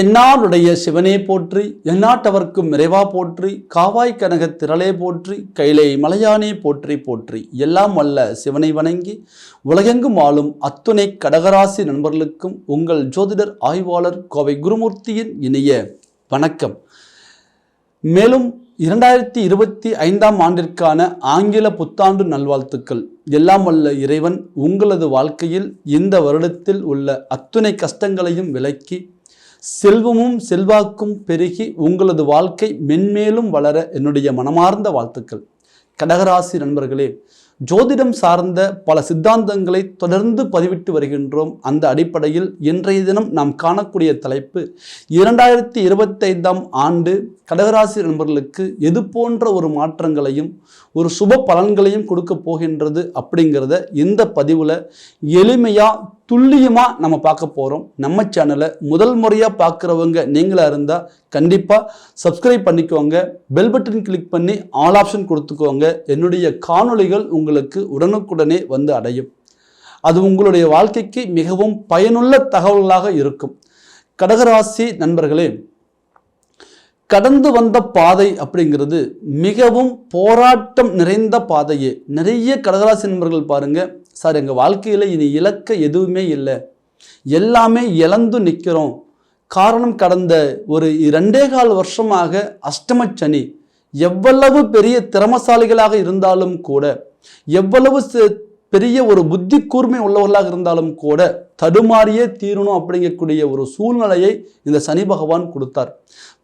தென்னாடுடைய சிவனே போற்றி எந்நாட்டவர்க்கும் இறைவா போற்றி காவாய் கனக திரளே போற்றி கைலை மலையானே போற்றி போற்றி. எல்லாம் வல்ல சிவனை வணங்கி உலகெங்கும் ஆளும் அத்துணை கடகராசி நண்பர்களுக்கும் உங்கள் ஜோதிடர் ஆய்வாளர் கோவை குருமூர்த்தியின் இனிய வணக்கம். மேலும் இரண்டாயிரத்தி இருபத்தி ஐந்தாம் ஆண்டிற்கான ஆங்கில புத்தாண்டு நல்வாழ்த்துக்கள். எல்லாம் வல்ல இறைவன் உங்களது வாழ்க்கையில் இந்த வருடத்தில் உள்ள அத்துணை கஷ்டங்களையும் விலக்கி செல்வமும் செல்வாக்கும் பெருகி உங்களது வாழ்க்கை மென்மேலும் வளர என்னுடைய மனமார்ந்த வாழ்த்துக்கள். கடகராசி நண்பர்களே ஜோதிடம் சார்ந்த பல சித்தாந்தங்களை தொடர்ந்து பதிவிட்டு வருகின்றோம். அந்த அடிப்படையில் இன்றைய தினம் நாம் காணக்கூடிய தலைப்பு இரண்டாயிரத்தி இருபத்தைந்தாம் ஆண்டு கடகராசி நண்பர்களுக்கு எது போன்ற ஒரு மாற்றங்களையும் ஒரு சுப பலன்களையும் கொடுக்க போகின்றது அப்படிங்கிறத இந்த பதிவில் எளிமையாக துல்லியமாக நம்ம பார்க்க போகிறோம் நம்ம சேனலை முதல் முறையாக பார்க்குறவங்க நீங்களாக இருந்தால் கண்டிப்பாக சப்ஸ்கிரைப் பண்ணிக்கோங்க. பெல் பட்டன் கிளிக் பண்ணி ஆல் ஆப்ஷன் கொடுத்துக்கோங்க. என்னுடைய காணொளிகள் உங்களுக்கு உடனுக்குடனே வந்து அடையும். அது உங்களுடைய வாழ்க்கைக்கு மிகவும் பயனுள்ள தகவல்களாக இருக்கும். கடகராசி நண்பர்களே கடந்து வந்த பாதை அப்படிங்கிறது மிகவும் போராட்டம் நிறைந்த பாதையே. நிறைய கடகராசி நண்பர்கள் பாருங்கள் சார் எங்கள் வாழ்க்கையில் இனி இலக்க எதுவுமே இல்லை. எல்லாமே இழந்து நிற்கிறோம் காரணம் கடந்த ஒரு இரண்டே கால் வருஷமாக அஷ்டமச்சனி எவ்வளவு பெரிய திறமசாலிகளாக இருந்தாலும் கூட எவ்வளவு பெரிய ஒரு புத்தி கூர்மை உள்ளவர்களாக இருந்தாலும் கூட தடுமாறியே தீரணும் அப்படிங்கக்கூடிய ஒரு சூழ்நிலையை இந்த சனி பகவான் கொடுத்தார்.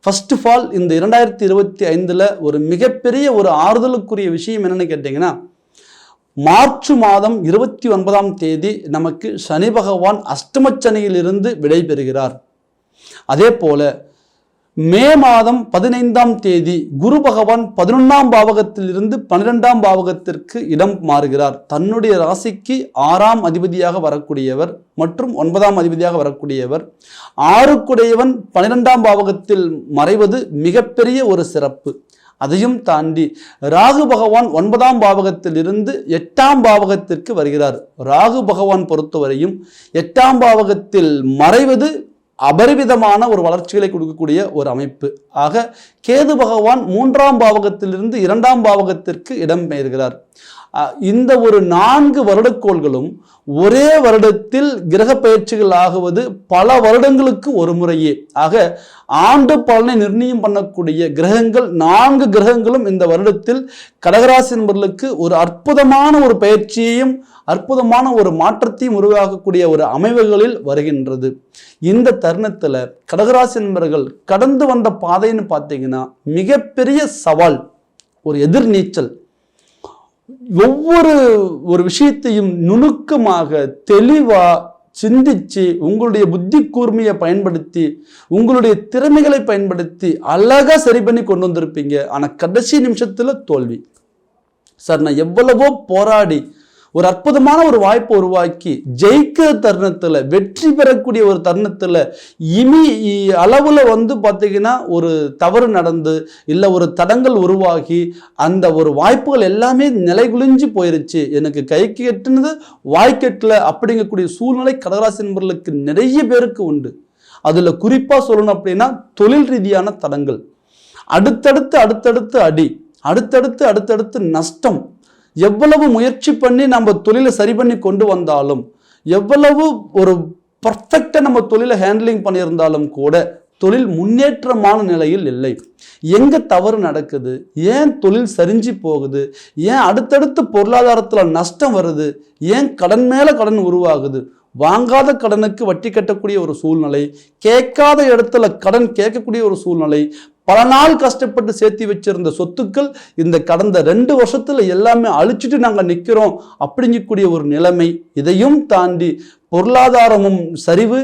ஃபர்ஸ்ட் ஆஃப் ஆல் இந்த இரண்டாயிரத்தி இருபத்தி ஐந்தில் ஒரு மிகப்பெரிய ஒரு ஆறுதலுக்குரிய விஷயம் என்னென்னு கேட்டிங்கன்னா மார்ச் மாதம் இருபத்தி ஒன்பதாம் தேதி நமக்கு சனி பகவான் அஷ்டமச்சனியிலிருந்து விடைபெறுகிறார். அதே போல மே மாதம் பதினைந்தாம் தேதி குரு பகவான் பதினொன்றாம் பாவகத்திலிருந்து பன்னிரெண்டாம் பாவகத்திற்கு இடம் மாறுகிறார். தன்னுடைய ராசிக்கு ஆறாம் அதிபதியாக வரக்கூடியவர் மற்றும் ஒன்பதாம் அதிபதியாக வரக்கூடியவர். ஆறுக்குடையவன் பன்னிரெண்டாம் பாவகத்தில் மறைவது மிகப்பெரிய ஒரு சிறப்பு. அதையும் தாண்டி ராகு பகவான் ஒன்பதாம் பாவகத்திலிருந்து எட்டாம் பாவகத்திற்கு வருகிறார். ராகு பகவான் பொறுத்தவரையும் எட்டாம் பாவகத்தில் மறைவது அபரிவிதமான ஒரு வளர்ச்சிகளை கொடுக்கக்கூடிய ஒரு அமைப்பு. ஆக கேது பகவான் மூன்றாம் பாவகத்திலிருந்து இரண்டாம் பாவகத்திற்கு இடம்பெயர்கிறார் இந்த ஒரு நான்கு வருடக்கோள்களும் ஒரே வருடத்தில் கிரக பயிற்சிகள் ஆகுவது பல வருடங்களுக்கு ஒரு முறையே. ஆக ஆண்டு பலனை நிர்ணயம் பண்ணக்கூடிய கிரகங்கள் நான்கு கிரகங்களும் இந்த வருடத்தில் கடகராசி நண்பர்களுக்கு ஒரு அற்புதமான ஒரு பயிற்சியையும் அற்புதமான ஒரு மாற்றத்தையும் உருவாக்கக்கூடிய ஒரு அமைவுகளில் வருகின்றது. இந்த தருணத்தில் கடகராசி நண்பர்கள் கடந்து வந்த பாதைன்னு பார்த்தீங்கன்னா மிகப்பெரிய சவால் ஒரு எதிர்நீச்சல். ஒவ்வொரு ஒரு விஷயத்தையும் நுணுக்கமாக தெளிவாக சிந்திச்சு உங்களுடைய புத்தி கூர்மையை பயன்படுத்தி உங்களுடைய திறமைகளை பயன்படுத்தி அழகா சரி பண்ணி கொண்டு வந்திருப்பீங்க. ஆனால் கடைசி நிமிஷத்தில் தோல்வி. சார் நான் எவ்வளவோ போராடி ஒரு அற்புதமான ஒரு வாய்ப்பை உருவாக்கி ஜெயிக்கிற தருணத்தில் வெற்றி பெறக்கூடிய ஒரு தருணத்தில் இனி அளவில் வந்து பார்த்தீங்கன்னா ஒரு தவறு நடந்து இல்லை ஒரு தடங்கள் உருவாகி அந்த ஒரு வாய்ப்புகள் எல்லாமே நிலைகுலிஞ்சு போயிருச்சு. எனக்கு கைக்கு கெட்டினது வாய்க்கெட்டில் அப்படிங்கக்கூடிய சூழ்நிலை கடகராசி நண்பர்களுக்கு நிறைய பேருக்கு உண்டு. அதில் குறிப்பாக சொல்லணும் அப்படின்னா தொழில் ரீதியான தடங்கள். அடுத்தடுத்து அடுத்தடுத்து அடி அடுத்தடுத்து அடுத்தடுத்து நஷ்டம். எவ்வளவு முயற்சி பண்ணி நம்ம தொழிலை சரி பண்ணி கொண்டு வந்தாலும் எவ்வளவு ஒரு பர்ஃபெக்டாக நம்ம தொழிலை ஹேண்ட்லிங் பண்ணியிருந்தாலும் கூட தொழில் முன்னேற்றமான நிலையில் இல்லை. எங்கே தவறு நடக்குது? ஏன் தொழில் சரிஞ்சு போகுது? ஏன் அடுத்தடுத்து பொருளாதாரத்தில் நஷ்டம் வருது? ஏன் கடன் மேலே கடன் உருவாகுது? வாங்காத கடனுக்கு வட்டி கட்டக்கூடிய ஒரு சூழ்நிலை கேட்காத இடத்துல கடன் கேட்கக்கூடிய ஒரு சூழ்நிலை பல நாள் கஷ்டப்பட்டு சேர்த்து வச்சிருந்த சொத்துக்கள் இந்த கடந்த ரெண்டு வருஷத்துல எல்லாமே அழிச்சிட்டு நாங்க நிக்கிறோம் அப்படிங்கக்கூடிய ஒரு நிலைமை இதையும் தாண்டி பொருளாதாரமும் சரிவு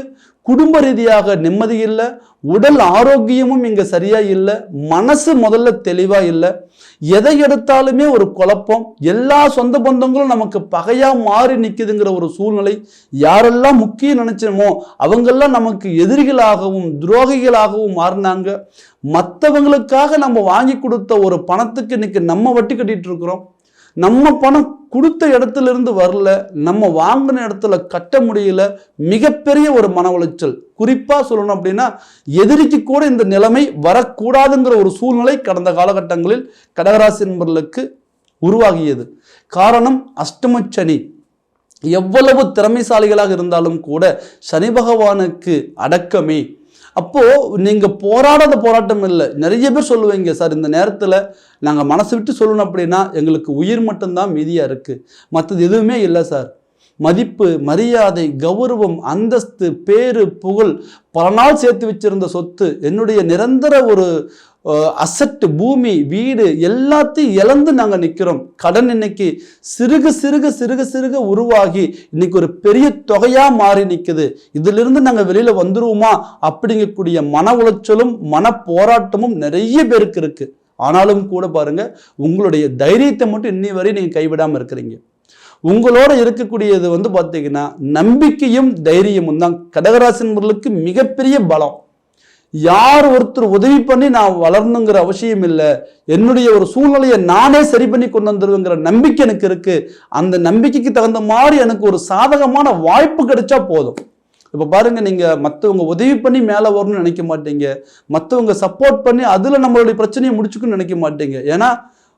குடும்ப ரீதியாக நிம்மதி இல்லை உடல் ஆரோக்கியமும் இங்கே சரியாக இல்லை மனசு முதல்ல தெளிவாக இல்லை. எதை எடுத்தாலுமே ஒரு குழப்பம். எல்லா சொந்த பந்தங்களும் நமக்கு பகையாக மாறி நிற்குதுங்கிற ஒரு சூழ்நிலை யாரெல்லாம் முக்கியம் நினைச்சோமோ அவங்கெல்லாம் நமக்கு எதிரிகளாகவும் துரோகிகளாகவும் மாறினாங்க. மற்றவங்களுக்காக நம்ம வாங்கி கொடுத்த ஒரு பணத்துக்கு இன்னைக்கு நம்ம வட்டி கட்டிகிட்டு இருக்கிறோம். நம்ம பணம் கொடுத்த இடத்துல இருந்து வரல நம்ம வாங்கின இடத்துல கட்ட முடியல மிகப்பெரிய ஒரு மன உளைச்சல். குறிப்பா சொல்லணும் அப்படின்னா எதிரிக்கு கூட இந்த நிலைமை வரக்கூடாதுங்கிற ஒரு சூழ்நிலை கடந்த காலகட்டங்களில் கடகராசி நண்பர்களுக்கு உருவாகியது. காரணம் அஷ்டமச்சனி எவ்வளவு திறமைசாலிகளாக இருந்தாலும் கூட சனி பகவானுக்கு அடக்கமே. அப்போது நீங்கள் போராடாத போராட்டம் இல்லை. நிறைய பேர் சொல்லுவீங்க சார் இந்த நேரத்தில் நாங்கள் மனசு விட்டு சொல்லணும் அப்படின்னா எங்களுக்கு உயிர் மட்டும்தான் மீதியாக இருக்குது மற்றது எதுவுமே இல்லை சார். மதிப்பு மரியாதை கௌரவம் அந்தஸ்து பேரு புகழ் பல நாள் சேர்த்து வச்சிருந்த சொத்து என்னுடைய நிரந்தர ஒரு அசட்டு பூமி வீடு எல்லாத்தையும் இழந்து நாங்கள் நிற்கிறோம் கடன் இன்னைக்கு சிறுக சிறுக சிறுக சிறுக உருவாகி இன்னைக்கு ஒரு பெரிய தொகையாக மாறி நிற்குது இதிலிருந்து நாங்கள் வெளியில் வந்துருவோமா? அப்படிங்கக்கூடிய மன உளைச்சலும் மன போராட்டமும் நிறைய பேருக்கு இருக்கு. ஆனாலும் கூட பாருங்க உங்களுடைய தைரியத்தை மட்டும் இன்னி வரை நீங்கள் கைவிடாமல் இருக்கிறீங்க. உங்களோட இருக்கக்கூடியது வந்து பார்த்தீங்கன்னா நம்பிக்கையும் தைரியமும் தான். கடகராசினர்களுக்கு மிகப்பெரிய பலம். யார் ஒருத்தர் உதவி பண்ணி நான் வளரணுங்கிற அவசியம் இல்லை. என்னுடைய ஒரு சூழ்நிலையை நானே சரி பண்ணி கொண்டு வந்துருவேங்கிற நம்பிக்கை எனக்கு இருக்கு. அந்த நம்பிக்கைக்கு தகுந்த மாதிரி எனக்கு ஒரு சாதகமான வாய்ப்பு கிடைச்சா போதும். இப்போ பாருங்க நீங்கள் மற்றவங்க உதவி பண்ணி மேலே வரணும்னு நினைக்க மாட்டீங்க. மற்றவங்க சப்போர்ட் பண்ணி அதில் நம்மளுடைய பிரச்சனையை முடிச்சுக்கணும்னு நினைக்க மாட்டீங்க. ஏன்னா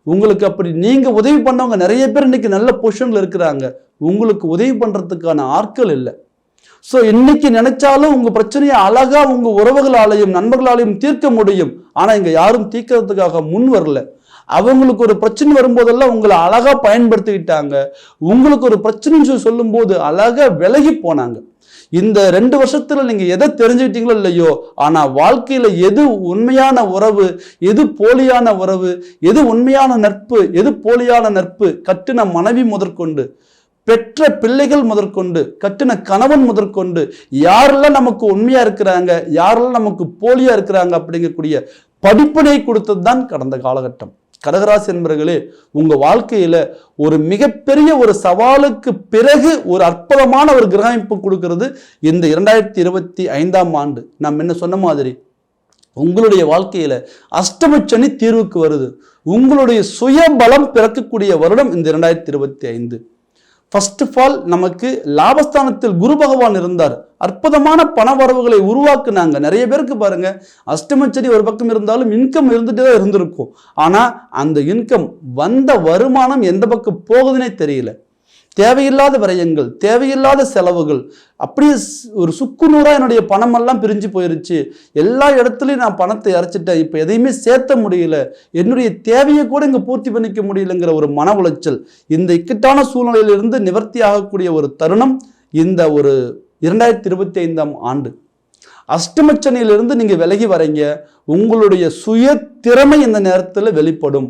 உங்களுக்கு அப்படி நீங்கள் உதவி பண்ணவங்க நிறைய பேர் இன்னைக்கு நல்ல பொசிஷனில் இருக்கிறாங்க. உங்களுக்கு உதவி பண்ணுறதுக்கான ஆட்கள் இல்லை. ஸோ இன்னைக்கு நினைச்சாலும் உங்க பிரச்சனையை அழகா உங்க உறவுகளாலையும் நண்பர்களாலையும் தீர்க்க முடியும். ஆனா இங்க யாரும் தீர்க்கறதுக்காக முன் வரல. அவங்களுக்கு ஒரு பிரச்சனை வரும்போதெல்லாம் உங்களை அழகா பயன்படுத்திக்கிட்டாங்க. உங்களுக்கு ஒரு பிரச்சனைன்னு சொல்லி சொல்லும்போது அழகா விலகி போனாங்க. இந்த ரெண்டு வருஷத்துல நீங்க எதை தெரிஞ்சுக்கிட்டீங்களோ இல்லையோ ஆனா வாழ்க்கையில எது உண்மையான உறவு எது போலியான உறவு எது உண்மையான நட்பு எது போலியான நட்பு கட்டின மனைவி முதற்கொண்டு பெற்ற பிள்ளைகள் முதற்கொண்டு கட்டின கணவன் முதற்கொண்டு யாரெல்லாம் நமக்கு உண்மையா இருக்கிறாங்க யாரெல்லாம் நமக்கு போலியா இருக்கிறாங்க அப்படிங்கக்கூடிய படிப்பினை கொடுத்தது தான் கடந்த காலகட்டம். கடகராசி என்பர்களே உங்க வாழ்க்கையில ஒரு மிகப்பெரிய ஒரு சவாலுக்கு பிறகு ஒரு அற்புதமான ஒரு கிரகமைப்பு கொடுக்கிறது இந்த இரண்டாயிரத்தி இருபத்தி ஐந்தாம் ஆண்டு. நாம் என்ன சொன்ன மாதிரி உங்களுடைய வாழ்க்கையில அஷ்டமச்சனி தீர்வுக்கு வருது. உங்களுடைய சுயபலம் பிறக்கக்கூடிய வருடம் இந்த இரண்டாயிரத்தி இருபத்தி ஐந்து. ஃபர்ஸ்ட் ஆஃப் ஆல் நமக்கு லாபஸ்தானத்தில் குரு பகவான் இருந்தார். அற்புதமான பண வரவுகளை உருவாக்குனாங்க. நிறைய பேருக்கு பாருங்க அஷ்டமச்சரி ஒரு பக்கம் இருந்தாலும் இன்கம் இருந்துகிட்டே தான் இருந்திருக்கும். ஆனால் அந்த இன்கம் வந்த வருமானம் எந்த பக்கம் போகுதுன்னே தெரியல. தேவையில்லாத விரயங்கள் தேவையில்லாத செலவுகள் அப்படியே ஒரு ஒரு சுக்குநூறா என்னுடைய பணமெல்லாம் பிரிஞ்சு போயிருச்சு. எல்லா இடத்துலையும் நான் பணத்தை இறைச்சிட்டேன் இப்போ எதையுமே சேர்த்த முடியல. என்னுடைய தேவையை கூட இங்கே பூர்த்தி பண்ணிக்க முடியலங்கிற ஒரு மன உளைச்சல். இந்த இக்கட்டான சூழ்நிலையிலிருந்து நிவர்த்தி ஆகக்கூடிய ஒரு தருணம் இந்த ஒரு இரண்டாயிரத்தி இருபத்தி ஐந்தாம் ஆண்டு. அஷ்டமச்சனையிலிருந்து நீங்கள் விலகி வரீங்க உங்களுடைய சுய திறமை இந்த நேரத்தில் வெளிப்படும்.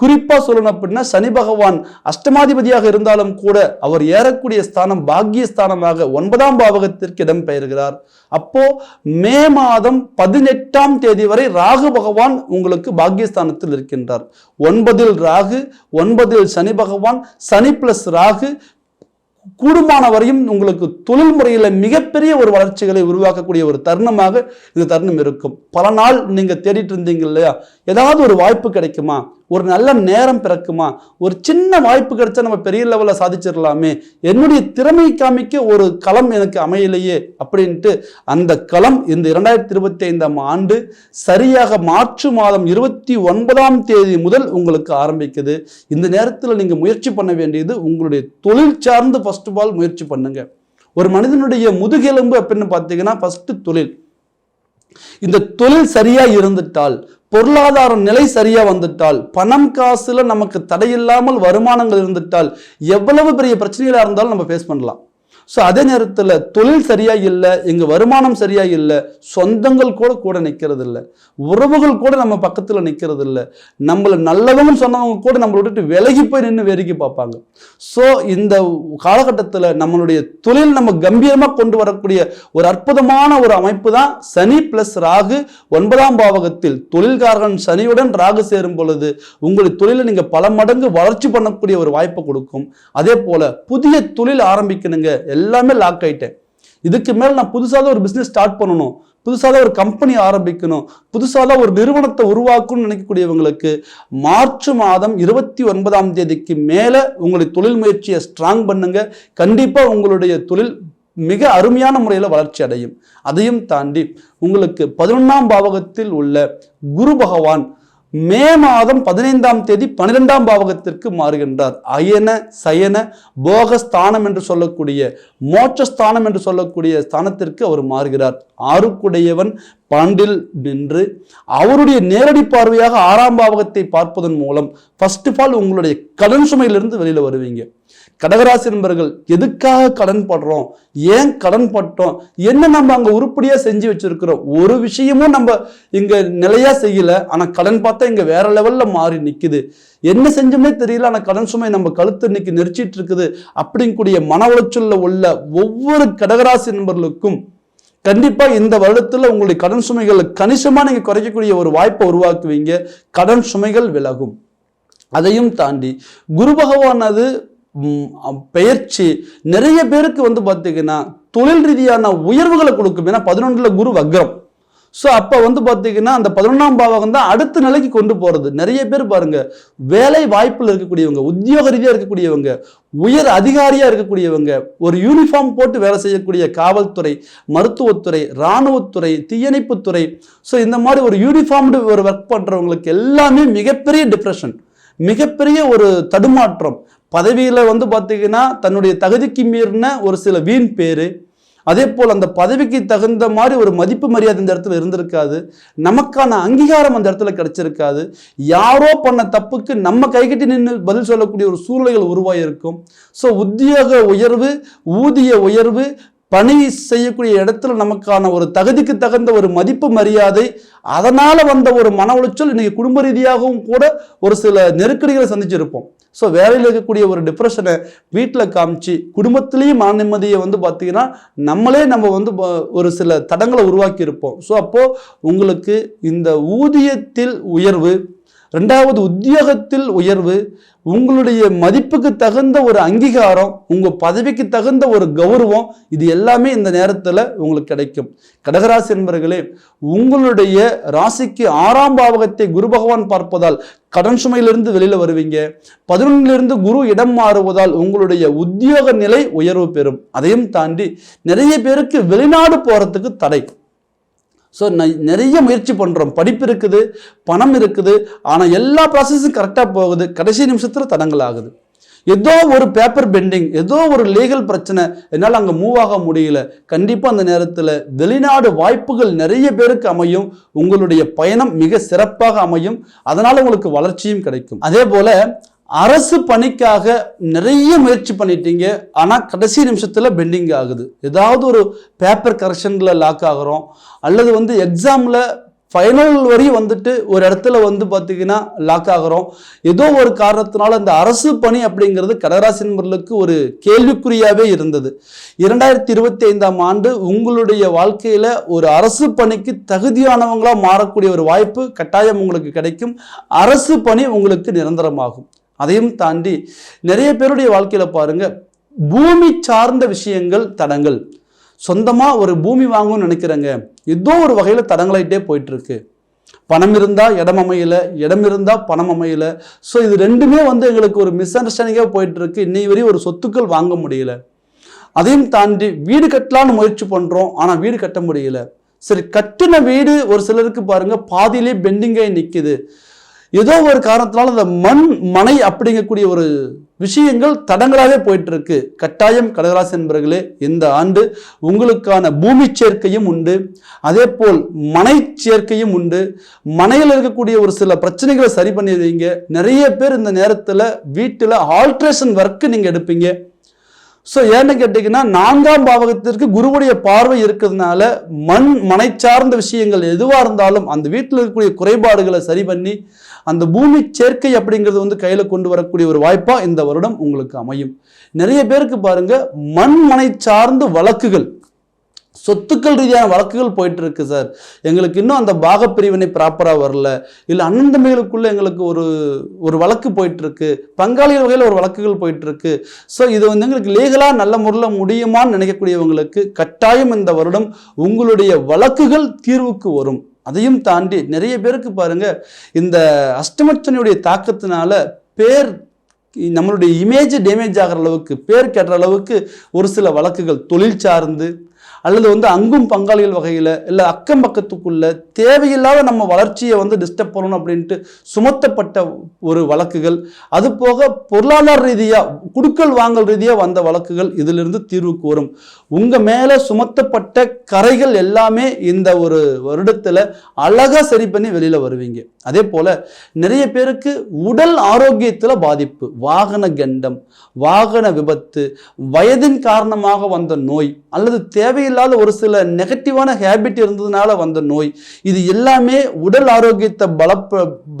குறிப்பாக சொல்லணும் அப்படின்னா சனி பகவான் அஷ்டமாதிபதியாக இருந்தாலும் கூட அவர் ஏறக்கூடிய ஸ்தானம் பாக்கிய ஸ்தானமாக ஒன்பதாம் பாவகத்திற்கு இடம் பெயர்கிறார் அப்போ மே மாதம் பதினெட்டாம் தேதி வரை ராகு பகவான் உங்களுக்கு பாக்கியஸ்தானத்தில் இருக்கின்றார். ஒன்பதில் ராகு ஒன்பதில் சனி பகவான் சனி பிளஸ் ராகு கூடுமான வரையும் உங்களுக்கு தொழில் முறையில் மிகப்பெரிய ஒரு வளர்ச்சிகளை உருவாக்கக்கூடிய ஒரு தருணமாக இந்த தருணம் இருக்கும். பல நாள் நீங்க தேடிட்டு இருந்தீங்க இல்லையா? ஏதாவது ஒரு வாய்ப்பு கிடைக்குமா? ஒரு நல்ல நேரம் பிறக்குமா? ஒரு சின்ன வாய்ப்பு கிடைச்சா நம்ம பெரிய லெவலில் சாதிச்சிடலாமே. என்னுடைய திறமை காமிக்க ஒரு களம் எனக்கு அமையலையே அப்படின்ட்டு அந்த களம் இந்த இரண்டாயிரத்தி இருபத்தி ஐந்தாம் ஆண்டு சரியாக மார்ச் மாதம் இருபத்தி ஒன்பதாம் தேதி முதல் உங்களுக்கு ஆரம்பிக்குது. இந்த நேரத்தில் நீங்கள் முயற்சி பண்ண வேண்டியது உங்களுடைய தொழில் சார்ந்து ஃபர்ஸ்ட் ஆஃப் ஆல் முயற்சி பண்ணுங்க. ஒரு மனிதனுடைய முதுகெலும்பு அப்படின்னு பார்த்தீங்கன்னா ஃபஸ்ட்டு தொழில். இந்த தொழில் சரியா இருந்துட்டால் பொருளாதார நிலை சரியா வந்துட்டால் பணம் காசுல நமக்கு தடையில்லாமல் வருமானங்கள் இருந்துட்டால் எவ்வளவு பெரிய பிரச்சனைகளா இருந்தாலும் நம்ம ஃபேஸ் பண்ணலாம். ஸோ அதே நேரத்தில் தொழில் சரியாக இல்லை எங்கள் வருமானம் சரியாக இல்லை சொந்தங்கள் கூட கூட நிற்கிறது இல்லை உறவுகள் கூட நம்ம பக்கத்தில் நிற்கிறது இல்லை நம்மளை நல்லவங்கன்னு சொன்னவங்க கூட நம்மளை விட்டுட்டு விலகி போய் நின்று வேடிக்கை பார்ப்பாங்க. ஸோ இந்த காலகட்டத்தில் நம்மளுடைய தொழில் நம்ம கம்பீரமாக கொண்டு வரக்கூடிய ஒரு அற்புதமான ஒரு அமைப்பு தான் சனி பிளஸ் ராகு. ஒன்பதாம் பாவகத்தில் தொழில்காரன் சனியுடன் ராகு சேரும் பொழுது உங்களுடைய தொழிலை நீங்கள் பல மடங்கு வளர்ச்சி பண்ணக்கூடிய ஒரு வாய்ப்பை கொடுக்கும். அதே போல புதிய தொழில் ஆரம்பிக்கணுங்க. எல்லாமே லாக் ஆகிட்டேன் இதுக்கு மேலே நான் புதுசாக ஒரு பிஸ்னஸ் ஸ்டார்ட் பண்ணணும். புதுசாக ஒரு கம்பெனி ஆரம்பிக்கணும். புதுசாக ஒரு நிறுவனத்தை உருவாக்கணும்னு நினைக்கக்கூடியவங்களுக்கு மார்ச் மாதம் இருபத்தி ஒன்பதாம் தேதிக்கு மேலே உங்களுடைய தொழில் முயற்சியை ஸ்ட்ராங் பண்ணுங்க. கண்டிப்பாக உங்களுடைய தொழில் மிக அருமையான முறையில் வளர்ச்சி அடையும். அதையும் தாண்டி உங்களுக்கு பதினொன்றாம் பாவகத்தில் உள்ள குரு பகவான் மே மாதம் பதினைந்தாம் தேதி பன்னிரெண்டாம் பாவகத்திற்கு மாறுகின்றார். அயன சயன போகஸ்தானம் என்று சொல்லக்கூடிய மோட்சஸ்தானம் என்று சொல்லக்கூடிய ஸ்தானத்திற்கு அவர் மாறுகிறார். ஆறுக்குடையவன் பாண்டில் நின்று அவருடைய நேரடி பார்வையாக ஆறாம் பாவகத்தை பார்ப்பதன் மூலம் ஃபர்ஸ்ட் ஆஃப் ஆல் உங்களுடைய கடன் சுமையிலிருந்து வெளியில் வருவீங்க. கடகராசி நண்பர்கள் எதுக்காக கடன் படுறோம்? ஏன் கடன் பட்டோம்? என்ன நம்ம அங்க உருப்படியாக செஞ்சு வச்சிருக்கிறோம்? ஒரு விஷயமும் நம்ம இங்க நிலையா செய்யல. ஆனால் கடன் பார்த்தா இங்க வேற லெவல்ல மாறி நிற்கிது என்ன செஞ்சோமே தெரியல. ஆனால் கடன் சுமை நம்ம கழுத்து இன்னைக்கு நெரிச்சிட்டு இருக்குது. அப்படிங்கூடிய மன உளைச்சலில் உள்ள ஒவ்வொரு கடகராசி நண்பர்களுக்கும் கண்டிப்பா இந்த வருடத்துல உங்களுடைய கடன் சுமைகளை கணிசமா நீங்க குறைக்கக்கூடிய ஒரு வாய்ப்பை உருவாக்குவீங்க. கடன் சுமைகள் விலகும். அதையும் தாண்டி குரு பகவானது பெயர்ச்சி. நிறைய பேருக்கு வந்து பார்த்தீங்கன்னா தொழில் ரீதியான உயர்வுகளை கொடுக்கும். ஏன்னா பதினொன்றில் குரு வக்ரம். ஸோ அப்போ வந்து பார்த்தீங்கன்னா அந்த பதினொன்றாம் பாவகம் தான் அடுத்த நிலைக்கு கொண்டு போகிறது நிறைய பேர் பாருங்கள் வேலை வாய்ப்பில் இருக்கக்கூடியவங்க உத்தியோக ரீதியாக இருக்கக்கூடியவங்க உயர் அதிகாரியாக இருக்கக்கூடியவங்க ஒரு யூனிஃபார்ம் போட்டு வேலை செய்யக்கூடிய காவல்துறை மருத்துவத்துறை இராணுவத்துறை தீயணைப்புத்துறை. ஸோ இந்த மாதிரி ஒரு யூனிஃபார்ம்டு ஒரு ஒர்க் பண்ணுறவங்களுக்கு எல்லாமே மிகப்பெரிய டிப்ரெஷன் மிகப்பெரிய ஒரு தடுமாற்றம். பதவியில் வந்து பார்த்திங்கன்னா தன்னுடைய தகுதிக்கு மீறின ஒரு சில வீண் பேர் அதே போல் அந்த பதவிக்கு தகுந்த மாதிரி ஒரு மதிப்பு மரியாதை இந்த இடத்துல இருந்திருக்காது நமக்கான அங்கீகாரம் அந்த இடத்துல கிடைச்சிருக்காது யாரோ பண்ண தப்புக்கு நம்ம கைகட்டி நின்று பதில் சொல்லக்கூடிய ஒரு சூழ்நிலைகள் உருவாகியிருக்கும் ஸோ உத்தியோக உயர்வு ஊதிய உயர்வு பணி செய்யக்கூடிய இடத்துல நமக்கான ஒரு தகுதிக்கு தகுந்த ஒரு மதிப்பு மரியாதை அதனால் வந்த ஒரு மன உளைச்சல் இன்னைக்கு குடும்ப ரீதியாகவும் கூட ஒரு சில நெருக்கடிகளை சந்திச்சிருப்போம். ஸோ வேலையில் இருக்கக்கூடிய ஒரு டிப்ரெஷனை வீட்டில் காமிச்சு குடும்பத்திலையும் மன நிம்மதியை வந்து பார்த்தீங்கன்னா நம்மளே நம்ம வந்து ஒரு சில தடங்களை உருவாக்கி இருப்போம் ஸோ அப்போது உங்களுக்கு இந்த ஊதியத்தில் உயர்வு ரெண்டாவது உத்தியோகத்தில் உயர்வு உங்களுடைய மதிப்புக்கு தகுந்த ஒரு அங்கீகாரம் உங்கள் பதவிக்கு தகுந்த ஒரு கௌரவம் இது எல்லாமே இந்த நேரத்தில் உங்களுக்கு கிடைக்கும். கடகராசி என்பர்களே உங்களுடைய ராசிக்கு ஆறாம் பாவகத்தை குரு பகவான் பார்ப்பதால் கடன் சுமையிலிருந்து வெளியில் வருவீங்க. பதினொன்னிலிருந்து குரு இடம் மாறுவதால் உங்களுடைய உத்தியோக நிலை உயர்வு பெறும். அதையும் தாண்டி நிறைய பேருக்கு வெளிநாடு போகிறதுக்கு தடை. ஸோ நிறைய முயற்சி பண்ணுறோம் படிப்பு இருக்குது பணம் இருக்குது ஆனால் எல்லா ப்ராசஸும் கரெக்டாக போகுது. கடைசி நிமிஷத்தில் தடங்கள் ஆகுது. ஏதோ ஒரு பேப்பர் பெண்டிங் ஏதோ ஒரு லீகல் பிரச்சனை என்னால் அங்கே மூவ் ஆக முடியல. கண்டிப்பாக அந்த நேரத்தில் வெளிநாடு வாய்ப்புகள் நிறைய பேருக்கு அமையும். உங்களுடைய பயணம் மிக சிறப்பாக அமையும். அதனால் உங்களுக்கு வளர்ச்சியும் கிடைக்கும். அதே போல் அரசு பணிக்காக நிறைய முயற்சி பண்ணிட்டீங்க. ஆனால் கடைசி நிமிஷத்தில் பெண்டிங் ஆகுது. ஏதாவது ஒரு பேப்பர் கரெக்ஷனில் லாக் ஆகிறோம். அல்லது வந்து எக்ஸாமில் ஃபைனல் வரையும் வந்துட்டு ஒரு இடத்துல வந்து பார்த்தீங்கன்னா லாக் ஆகிறோம். ஏதோ ஒரு காரணத்தினால இந்த அரசு பணி அப்படிங்கிறது கடகராசி நண்பர்களுக்கு ஒரு கேள்விக்குறியாகவே இருந்தது. இரண்டாயிரத்தி இருபத்தி ஐந்தாம் ஆண்டு உங்களுடைய வாழ்க்கையில் ஒரு அரசு பணிக்கு தகுதியானவங்களாக மாறக்கூடிய ஒரு வாய்ப்பு கட்டாயம் உங்களுக்கு கிடைக்கும். அரசு பணி உங்களுக்கு நிரந்தரமாகும். அதையும் தாண்டி நிறைய பேருடைய வாழ்க்கையில் பாருங்கள் பூமி சார்ந்த விஷயங்கள் தடங்கள். சொந்தமாக ஒரு பூமி வாங்கணும்னு நினைக்கிறேங்க. ஏதோ ஒரு வகையில் தடங்களாயிட்டே போயிட்டுருக்கு. பணம் இருந்தால் இடம் அமையல இடம் இருந்தால் பணம் அமையல. ஸோ இது ரெண்டுமே வந்து எங்களுக்கு ஒரு மிஸ் அண்டர்ஸ்டாண்டிங்காக போயிட்டுருக்கு. இன்னை வரையும் ஒரு சொத்துக்கள் வாங்க முடியல. அதையும் தாண்டி வீடு கட்டலான்னு முயற்சி பண்ணுறோம் ஆனால் வீடு கட்ட முடியல. சரி கட்டின வீடு ஒரு சிலருக்கு பாருங்கள் பாதியிலே பெண்டிங்காகி நிற்கிது ஏதோ ஒரு காரணத்தினால அந்த மண் மனை அப்படிங்கக்கூடிய ஒரு விஷயங்கள் தடங்களாகவே போயிட்டு இருக்கு கட்டாயம் கடகராசி என்பர்களே இந்த ஆண்டு உங்களுக்கான பூமி சேர்க்கையும் உண்டு. அதே போல் மனை சேர்க்கையும் உண்டு. மனையில் இருக்கக்கூடிய ஒரு சில பிரச்சனைகளை சரி பண்ணி வைங்க. நிறைய பேர் இந்த நேரத்தில் வீட்டில் ஆல்ட்ரேஷன் ஒர்க்கு நீங்கள் எடுப்பீங்க. ஸோ ஏன்னு கேட்டிங்கன்னா நான்காம் பாவகத்திற்கு குருவுடைய பார்வை இருக்கிறதுனால மண் மனை சார்ந்த விஷயங்கள் எதுவாக இருந்தாலும் அந்த வீட்டில் இருக்கக்கூடிய குறைபாடுகளை சரி பண்ணி அந்த பூமி சேர்க்கை அப்படிங்கிறது வந்து கையில் கொண்டு வரக்கூடிய ஒரு வாய்ப்பாக இந்த வருடம் உங்களுக்கு அமையும். நிறைய பேருக்கு பாருங்கள் மண் மனை சார்ந்த வழக்குகள் சொத்துக்கள் ரீதியான வழக்குகள் போயிட்டு இருக்கு சார் எங்களுக்கு இன்னும் அந்த பாகப்பிரிவினை ப்ராப்பராக வரல. இல்லை அண்ணன் தம்பிகளுக்குள்ளே எங்களுக்கு ஒரு ஒரு வழக்கு போயிட்டு இருக்கு பங்காளிகள் வகையில் ஒரு வழக்குகள் போயிட்டு இருக்கு ஸோ இது வந்து எங்களுக்கு லீகலாக நல்ல முறையில் முடியுமான்னு நினைக்கக்கூடியவங்களுக்கு கட்டாயம் இந்த வருடம் உங்களுடைய வழக்குகள் தீர்வுக்கு வரும். அதையும் தாண்டி நிறைய பேருக்கு பாருங்க இந்த அஷ்டமச்சனையுடைய தாக்கத்தினால பேர் நம்மளுடைய இமேஜ் டேமேஜ் ஆகிற அளவுக்கு பேர் கெட்டுற அளவுக்கு ஒரு சில வழக்குகள் தொழில் சார்ந்து அல்லது வந்து அங்கும் பங்காளிகள் வகையில் இல்லை அக்கம் பக்கத்துக்குள்ள தேவையில்லாத நம்ம வளர்ச்சியை வந்து டிஸ்டர்ப் பண்ணணும் அப்படின்ட்டு சுமத்தப்பட்ட ஒரு வழக்குகள். அது போக பொருளாதார ரீதியாக குடுக்கல் வாங்கல் ரீதியாக வந்த வழக்குகள் இதிலிருந்து தீர்வுக்கு வரும் உங்கள் மேலே சுமத்தப்பட்ட கரைகள் எல்லாமே இந்த ஒரு வருடத்தில் அழகாக சரி பண்ணி வெளியில் வருவீங்க. அதே போல் நிறைய பேருக்கு உடல் ஆரோக்கியத்தில் பாதிப்பு வாகன கண்டம் வாகன விபத்து வயதின் காரணமாக வந்த நோய் அல்லது தேவையில்லாத ஒரு சில நெகட்டிவான ஹேபிட் இருந்ததுனால வந்த நோய். இது எல்லாமே உடல் ஆரோக்கியத்தை பல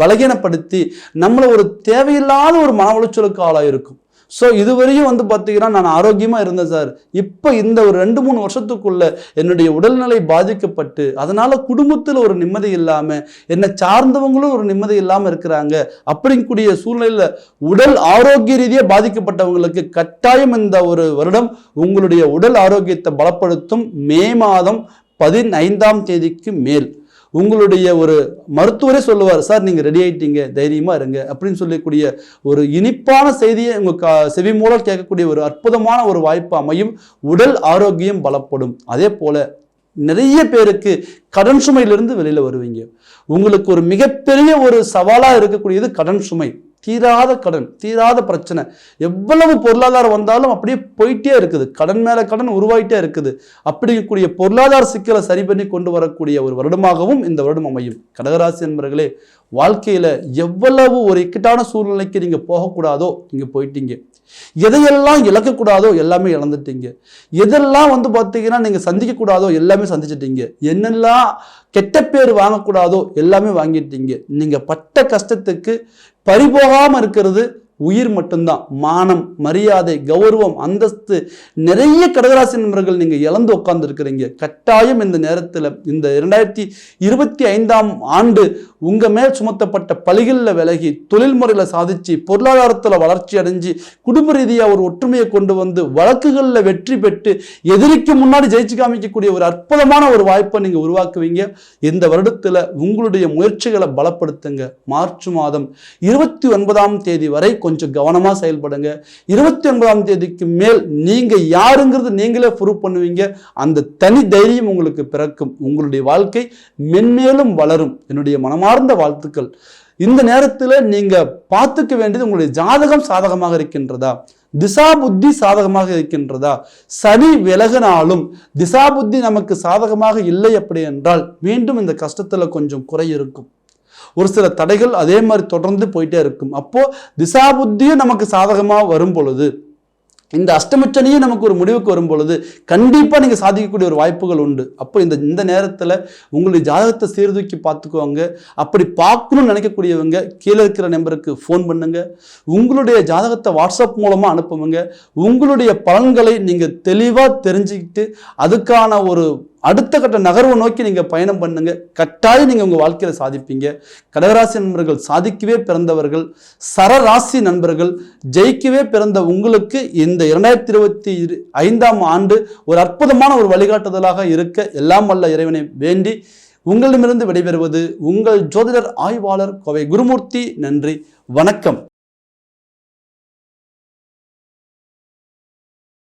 பலகீனப்படுத்தி நம்மளை ஒரு தேவையில்லாத ஒரு மன உளைச்சலுக்கு ஆளாயிருக்கும். ஸோ இதுவரையும் வந்து பார்த்தீங்கன்னா நான் ஆரோக்கியமாக இருந்தேன் சார். இப்போ இந்த ஒரு ரெண்டு மூணு வருஷத்துக்குள்ள என்னுடைய உடல்நிலை பாதிக்கப்பட்டு அதனால் குடும்பத்தில் ஒரு நிம்மதி இல்லாமல் என்னை சார்ந்தவங்களும் ஒரு நிம்மதி இல்லாமல் இருக்கிறாங்க. அப்படிங்கக்கூடிய சூழ்நிலையில் உடல் ஆரோக்கிய ரீதியாக பாதிக்கப்பட்டவங்களுக்கு கட்டாயம் இந்த ஒரு வருடம் உங்களுடைய உடல் ஆரோக்கியத்தை பலப்படுத்தும் மே மாதம் பதினைந்தாம் தேதிக்கு மேல். உங்களுடைய ஒரு மருத்துவரே சொல்லுவார் சார் நீங்கள் ரெடி ஆயிட்டீங்க தைரியமாக இருங்க. அப்படின்னு சொல்லக்கூடிய ஒரு இனிப்பான செய்தியை உங்கள் கா செவி மூலம் கேட்கக்கூடிய ஒரு அற்புதமான ஒரு வாய்ப்பு அமையும். உடல் ஆரோக்கியம் பலப்படும். அதே போல் நிறைய பேருக்கு கடன் சுமையிலிருந்து வெளியில் வருவீங்க. உங்களுக்கு ஒரு மிகப்பெரிய ஒரு சவாலாக இருக்கக்கூடியது கடன் சுமை. தீராத கடன் தீராத பிரச்சனை. எவ்வளவு பொருளாதாரம் வந்தாலும் அப்படியே போயிட்டே இருக்குது. கடன் மேலே கடன் உருவாயிட்டே இருக்குது. அப்படிங்கக்கூடிய பொருளாதார சிக்கலை சரி பண்ணி கொண்டு வரக்கூடிய ஒரு வருடமாகவும் இந்த வருடம் அமையும். கடகராசி என்பவர்களே வாழ்க்கையில் எவ்வளவு ஒரு இக்கட்டான சூழ்நிலைக்கு நீங்கள் போகக்கூடாதோ நீங்கள் போயிட்டீங்க. எதையெல்லாம் இழக்கக்கூடாதோ எல்லாமே இழந்துட்டீங்க. எதெல்லாம் வந்து பார்த்தீங்கன்னா நீங்கள் சந்திக்கக்கூடாதோ எல்லாமே சந்திச்சிட்டீங்க. என்னெல்லாம் கெட்ட பேர் வாங்கக்கூடாதோ எல்லாமே வாங்கிட்டீங்க. நீங்கள் பட்ட கஷ்டத்துக்கு பறிபோகாமல் இருக்கிறது உயிர் மட்டும்தான் மானம் மரியாதை கௌரவம் அந்தஸ்து நிறைய கடகராசி நண்பர்கள் நீங்கள் இழந்து உட்கார்ந்து இருக்கிறீங்க கட்டாயம் இந்த நேரத்தில் இந்த இரண்டாயிரத்தி இருபத்தி ஐந்தாம் ஆண்டு உங்கள் மேல் சுமத்தப்பட்ட பலிகளில் விலகி தொழில் முறையில் சாதிச்சு பொருளாதாரத்தில் வளர்ச்சி அடைஞ்சு குடும்ப ரீதியாக ஒரு ஒற்றுமையை கொண்டு வந்து வழக்குகளில் வெற்றி பெற்று எதிரிக்கு முன்னாடி ஜெயிச்சு காமிக்கக்கூடிய ஒரு அற்புதமான ஒரு வாய்ப்பை நீங்கள் உருவாக்குவீங்க. இந்த வருடத்தில் உங்களுடைய முயற்சிகளை பலப்படுத்துங்க. மார்ச் மாதம் இருபத்தி ஒன்பதாம் தேதி வரை கொஞ்சம் கொஞ்சம் கவனமாக செயல்படுங்க. இருபத்தி ஒன்பதாம் தேதிக்கு மேல் நீங்கள் யாருங்கிறது நீங்களே ப்ரூவ் பண்ணுவீங்க. அந்த தனி தைரியம் உங்களுக்கு பிறக்கும். உங்களுடைய வாழ்க்கை மென்மேலும் வளரும். என்னுடைய மனமார்ந்த வாழ்த்துக்கள். இந்த நேரத்தில் நீங்கள் பார்த்துக்க வேண்டியது உங்களுடைய ஜாதகம் சாதகமாக இருக்கின்றதா? திசா புத்தி சாதகமாக இருக்கின்றதா? சனி விலகினாலும் திசா புத்தி நமக்கு சாதகமாக இல்லை அப்படி என்றால் மீண்டும் இந்த கஷ்டத்தில் கொஞ்சம் குறை இருக்கும். ஒரு சில தடைகள் அதே மாதிரி தொடர்ந்து போயிட்டே இருக்கும். அப்போ திசாபுத்தியும் நமக்கு சாதகமாக வரும் பொழுது இந்த அஷ்டமச்சனியும் நமக்கு ஒரு முடிவுக்கு வரும் பொழுது கண்டிப்பாக நீங்கள் சாதிக்கக்கூடிய ஒரு வாய்ப்புகள் உண்டு. அப்போ இந்த இந்த நேரத்தில் உங்களுடைய ஜாதகத்தை சீர்தூக்கி பார்த்துக்குவாங்க அப்படி பார்க்கணும்னு நினைக்கக்கூடியவங்க கீழே இருக்கிற நம்பருக்கு ஃபோன் பண்ணுங்க. உங்களுடைய ஜாதகத்தை வாட்ஸ்அப் மூலமாக அனுப்புவங்க உங்களுடைய பலன்களை நீங்கள் தெளிவாக தெரிஞ்சுக்கிட்டு அதுக்கான ஒரு அடுத்த கட்ட நகர்வை நோக்கி நீங்கள் பயணம் பண்ணுங்க. கட்டாயம் நீங்கள் உங்கள் வாழ்க்கையில் சாதிப்பீங்க. கடகராசி நண்பர்கள் சாதிக்கவே பிறந்தவர்கள் சரராசி நண்பர்கள் ஜெயிக்கவே பிறந்த உங்களுக்கு இந்த இரண்டாயிரத்தி இருபத்தி ஐந்தாம் ஆண்டு ஒரு அற்புதமான ஒரு வழிகாட்டுதலாக இருக்க எல்லாம் வல்ல இறைவனை வேண்டி உங்களிடமிருந்து விடைபெறுவது உங்கள் ஜோதிடர் ஆய்வாளர் கோவை குருமூர்த்தி. நன்றி. வணக்கம்.